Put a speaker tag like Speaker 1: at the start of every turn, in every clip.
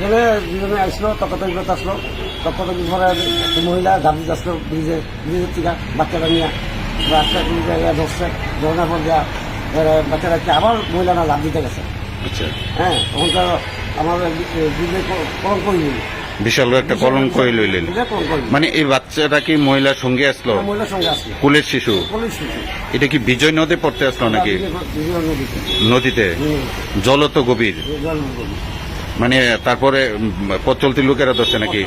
Speaker 1: দুজনে আসলো বিপদ আসলো পরে একটা মহিলা দাবি আসলো ব্রিজে ব্রিজের থেকে বাচ্চাটা নিয়ে বাচ্চা জায়গায় ধরছে ধরার পর দেওয়া বাচ্চাটাকে আবার মহিলা না লাভ দিতে গেছে। হ্যাঁ তখন তো আমার ব্রিজে কলম করি
Speaker 2: বিশাল একটা কলঙ্ক হয়ে লইলেন। মানে এই বাচ্চাটা কি মহিলার সঙ্গে আসলো?
Speaker 1: মহিলার
Speaker 2: কুলের শিশু?
Speaker 1: পুলিশ
Speaker 2: এটা কি বিজয় নদে পড়তে আসলো নাকি?
Speaker 1: নদীতে?
Speaker 2: জল তো গভীর। মানে তারপরে পথ চলতি লোকেরা ধরছে নাকি?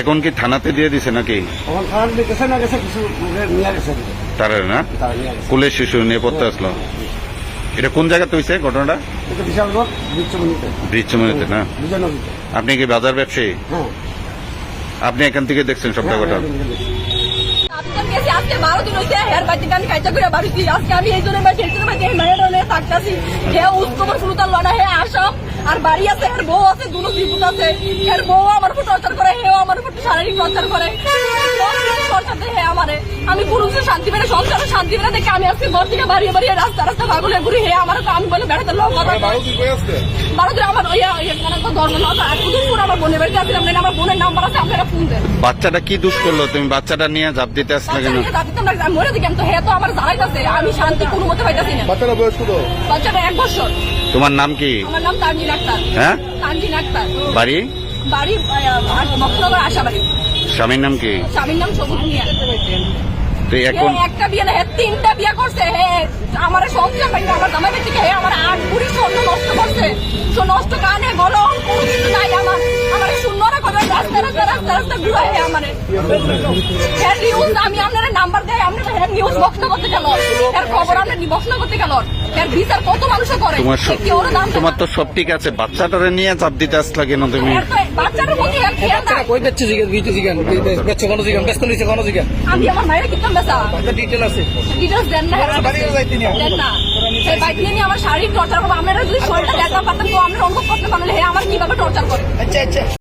Speaker 2: এখন কি থানাতে দিয়ে দিছে নাকি? তারা না? কুলের শিশু নিয়ে পড়তে আসলো। এটা কোন জায়গাতে হয়েছে ঘটনাটা?
Speaker 1: বিচ্ছমনিতে
Speaker 2: না? আপনি কি বাজার ব্যবসায়ী?
Speaker 1: হ্যাঁ।
Speaker 2: আপনি এখান থেকে দেখছেন সবটা
Speaker 1: হ্যাঁ,
Speaker 2: ঘটনা
Speaker 3: আজকে গেছি আজকে বারো দিন হয়েছে হের বাড়িতে আমি খাইতে করে বাড়িছি আজকে আমি এই জন্য বাড়ি এই জন্য বাড়ি মেয়েটা নিয়ে থাকতেছি। হে উৎকমর শুরু তার লড়া হে আসাম আর বাড়ি আছে এর বউ আছে দুটো বিপুত আছে। এর বউ আমার উপর টর্চার করে হেও আমার উপর শারীরিক টর্চার করে। টর্চার দেয় হে আমারে। আমি কিছু শান্তি পেলে সংসারে শান্তি পেলে দেখে আমি আজকে ঘর থেকে বাড়িয়ে বাড়িয়ে রাস্তা রাস্তা ভাগুলে ঘুরি হে আমার আমি বলে বেড়াতে লোক। বারো দিন আমার ওই এখানে তো ধর্ম না আর কুদুরপুর আমার বোনের বাড়িতে আসলাম না আমার বোনের নাম্বার আছে আপনারা ফোন দেন।
Speaker 2: বাচ্চাটা কি দুষ করল? তুমি বাচ্চাটা নিয়ে জাপ দিতে আসলে কেন?
Speaker 3: মরে দিকে তো হে তো আমার জ্বালাইতেছে আমি শান্তি কোনো মতে পাইতাছি না।
Speaker 4: বাচ্চারা বয়স কত?
Speaker 3: বাচ্চাটা এক বছর।
Speaker 2: তোমার নাম কি?
Speaker 3: আমার নাম তানজিন আক্তার।
Speaker 2: হ্যাঁ?
Speaker 3: তানজিন আক্তার।
Speaker 2: বাড়ি? স্বামীর নাম কি?
Speaker 3: স্বামীর নাম সবুজ মিয়া।
Speaker 2: তো এখন
Speaker 3: একটা বিয়ে না তিনটা বিয়ে করছে হে আমার সংসার আমার জামাই বেটিকে হে আমার আট বুড়ি স্বর্ণ নষ্ট করছে। নষ্ট কোনো আমারে নিউজ আমি আপনার নাম্বার দেয় আপনার হে নিউজ বক্স না করতে গেল এর খবর আপনার বক্স না করতে গেল এর বিচার কত মানুষ করে?
Speaker 2: তোমার সব- তো সব ঠিক আছে বাচ্চাটারে নিয়ে চাপ দিতে আসলে কেন তুমি।
Speaker 3: বাচ্চাটার প্রতি এর খেয়াল নাই।
Speaker 4: কই বেচছে জিজ্ঞেস বিতে জিজ্ঞান বেচছে কোনো জিজ্ঞান ব্যস্ত নিছে কোনো জিজ্ঞান
Speaker 3: আমি আমার মায়ের কিতাম বেচা।
Speaker 4: ডিটেল আছে।
Speaker 3: ডিটেলস দেন না। হেরা
Speaker 4: যাইতে নিয়ে
Speaker 3: দেন না। সেই বাইক নিয়ে। নিয়ে আমার শারীরিক টর্চার করব আপনারা যদি শরীরটা দেখাতে পারতেন তো আমরা অনুভব করতে পারলে হে আমার কীভাবে টর্চার করে?
Speaker 4: আচ্ছা আচ্ছা।